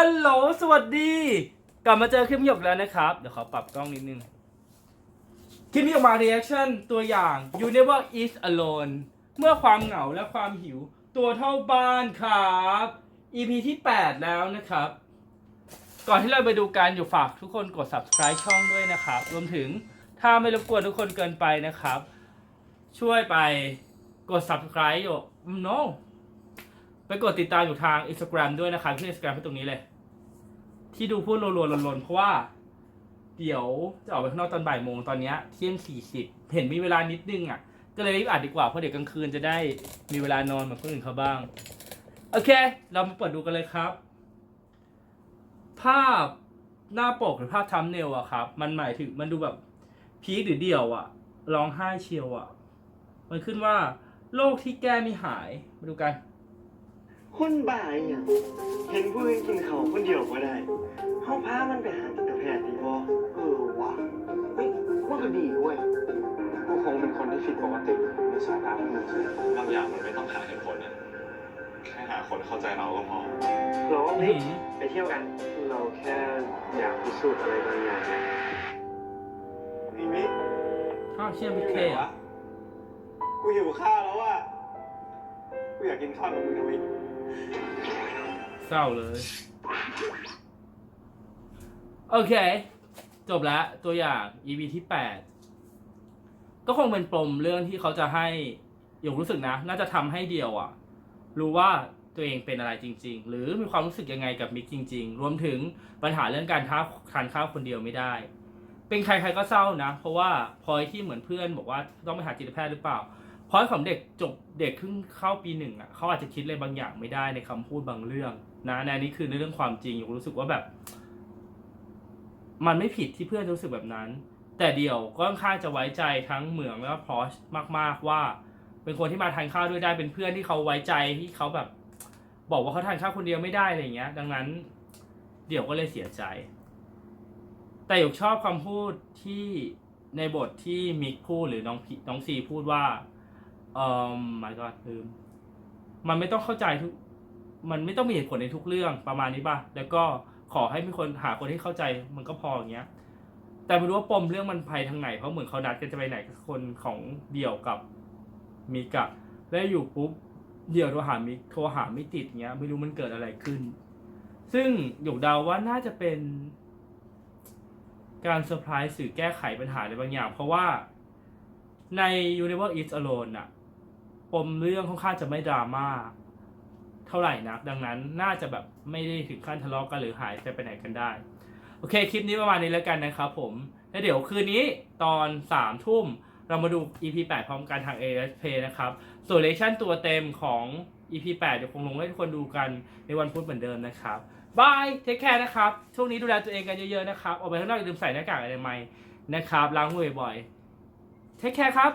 ฮัลโหลสวัสดี กลับมาเจอคลิปหยกแล้วนะครับ เดี๋ยวขอปรับกล้องนิดนึง คลิปหยกมา reaction ตัวอย่าง You Never Eat Alone เมื่อความเหงาและความหิว ตัวเท่าบ้านครับ EP ที่ 8 แล้วนะครับ ก่อนที่เราไปดูกันอยู่ฝากทุกคนกด subscribe ช่องด้วยนะครับ รวมถึงถ้าไม่รบกวนทุกคนเกินไปนะครับ ช่วยไปกด subscribe อยู่ no ไปกดติดตามอยู่ทาง Instagram ด้วยนะครับที่ Instagram ให้ตรงนี้เลย ที่ดูพูดรัวๆลนๆเพราะว่า เดี๋ยวจะออกไปข้างนอกตอนบ่ายโมงตอนเนี้ยเที่ยงสี่สิบเห็นมีเวลานิดนึงอะ ก็เลยรีบอัดดีกว่าเพราะเดี๋ยวกลางคืนจะได้มีเวลานอนเหมือนคนอื่นเขาบ้าง โอเค เรามาเปิดดูกันเลยครับ ภาพหน้าปกหรือภาพทัมเนลอะครับ มันหมายถึงมันดูแบบพีคหรือเดี่ยวอะร้องไห้เชียวอะมันขึ้นว่าโรคที่แก้ไม่หายมาดูกัน คนบ่ายเนี่ยเห็นผู้อื่นกินเขาวคนเดียวก็ได้เขาพามันไปหาจิตแพทย์ดีบ่เออว่ะเฮ้ยมันก็ดีด้วยกูคงเป็นคนที่ผิดปกติในสายตาพวกมึงสิบางอย่างมันไม่ต้องหาเหตุผลนะแค่หาคนเข้าใจเราก็พอ เราอืเล็กมไปเที่ยวกัน เราแค่อยากพิสูจน์อะไรบางอย่างนะนี่มิข้าวเชี่ยมิเคอะกูหิวข้าวแล้วอะ กูอยากกินข้าวกับมึงนะมิ เศร้าเลย โอเค จบแล้วตัวอย่าง EP ที่ 8 ก็คงเป็นปมเรื่องที่เขาจะให้อยากรู้สึกนะ น่าจะทำให้เดียวอะรู้ว่าตัวเองเป็นอะไรจริง ๆ หรือมีความรู้สึกยังไงกับมิกจริง ๆ รวมถึงปัญหาเรื่องการท้าทานข้าวคนเดียวไม่ได้ เป็นใครๆก็เศร้านะ เพราะว่าพอยที่เหมือนเพื่อนบอกว่าต้องไปหาจิตแพทย์หรือเปล่า พลอยของเด็กจบเด็กเพิ่งเข้าปีหนึ่งอะเขาอาจจะคิดอะไรบางอย่างไม่ได้ในคำพูดบางเรื่อง นะในนี้คือในเรื่องความจริงอยู่รู้สึกว่าแบบ มันไม่ผิดที่เพื่อนรู้สึกแบบนั้น แต่เดียวก็ค่อนข้างจะไว้ใจทั้งเหมืองแล้วก็พอชมาก ๆว่า เป็นคนที่มาทานข้าวด้วยได้เป็นเพื่อนที่เขาไว้ใจที่เขาแบบ บอกว่าเขาทานข้าวคนเดียวไม่ได้อะไรเงี้ย ดังนั้น เดี่ยวก็เลยเสียใจ แต่หยกชอบคำพูดที่ในบทที่มิกพูดหรือน้องพีน้องซีพูดว่า เอ่อไม่ก็ลืมมันไม่ต้องเข้าใจทุก มันไม่ต้องมีเหตุผลในทุกเรื่องประมาณนี้ป่ะ แล้วก็ขอให้มีคนหาคนที่เข้าใจมันก็พออย่างเงี้ย แต่ไม่รู้ว่าปมเรื่องมันไปทางไหน เพราะเหมือนเขานัดกันจะไปไหนกับคนของเดี่ยวกับมิกอะแล้วอยู่ปุ๊บเดี่ยวโทรหามิกโทรหาไม่ติดเงี้ย ไม่รู้มันเกิดอะไรขึ้น ซึ่งหยกเดาว่าน่าจะเป็นการเซอร์ไพรส์สื่อแก้ไขปัญหาในบางอย่าง เพราะว่าใน Universe is Alone อะ มเรื่องค่อนข้างจะไม่ดราม่าเท่าไหร่นัก ดังนั้นน่าจะแบบไม่ได้ถึงขั้นทะเลาะกันหรือหายไปไหนกันได้ โอเคคลิปนี้ประมาณนี้แล้วกันนะครับผมแล้วเดี๋ยวคืนนี้ตอน3ามทุ่มเรามาดู EP 8 พร้อมกันทาง AS p นะครับ ส่วนเลชั่นตัวเต็มของ EP 8 เดี๋ยวคงลงให้ทุกคนดูกันในวันพุธเหมือนเดิมนะครับบายเทคแคร์นะครับ ช่วงนี้ดูแลตัวเองกันเยอะๆนะครับ ออกไปข้างนอกอย่าลืมใส่หน้ากากอนามัยนะครับ ล้างมือบ่อยๆเทคแคร์ครับ